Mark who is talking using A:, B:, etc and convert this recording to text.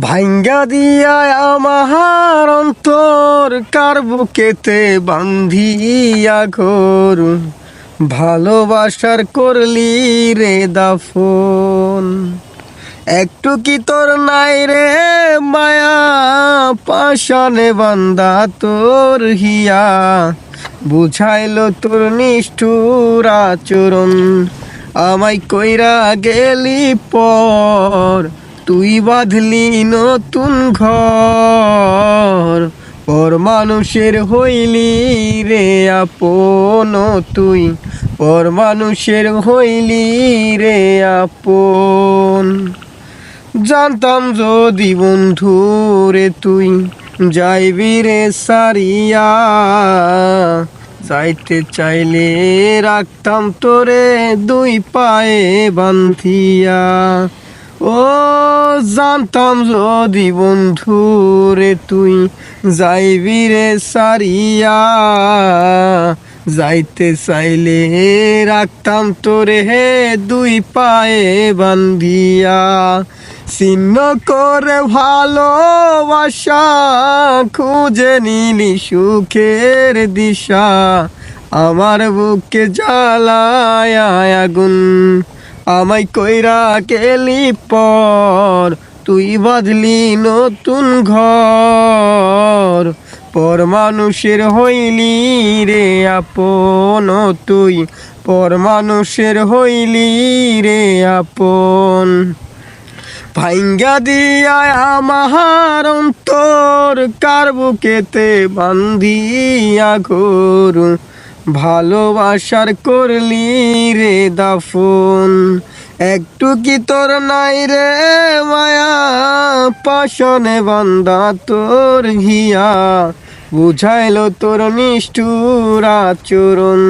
A: ভাঙ্গা দিয়া আমার অন্তর কার বুকেতে বান্ধিয়া ঘোর? ভালোবাসার করলি রে দাফন। একটু কি তোর নাই রে মায়া? পাশানে বান্দা তোর হিয়া। বুঝাইল তোর নিষ্ঠুর আচরণ। আমায় কইরা গেলি পর। তুই বাঁধলি নতুন ঘর, পর মানুষের হইলি রে আপন তুই, পর মানুষের হইলি রে আপন। জানতাম যদি বন্ধু রে তুই, যাইবি রে সারিয়া, যাইতে চাইলে রাখতাম তোরে দুই পায়ে বান্ধিয়া ও জানতাম যদি বন্ধু রে তুই যাইবি রে সারিয়া, যাইতে চাইলে রাখতাম তোরে হে দুই পায়ে বান্ধিয়া। চিহ্ন করে ভালোবাসা খুঁজে নিলি সুখের দিশা, আমার বুকে জ্বালায় আগুন। আমায় কইরা কেলি পর তুই বাঁধলি নতুন ঘর। পর মানুষের হইলি রে আপন তুই। পর মানুষের হইলি রে আপন। ভাঙ্গা দিয়া আমার অন্তর কার বুকেতে বান্ধিয়া ঘোর? ভালোবাসার করলি রে দাফন। একটু কি তোর নাই রে মায়া? পাশনে বান্দা তোর ঘিয়া বুঝাইল তোর নিষ্ঠুর আচরণ।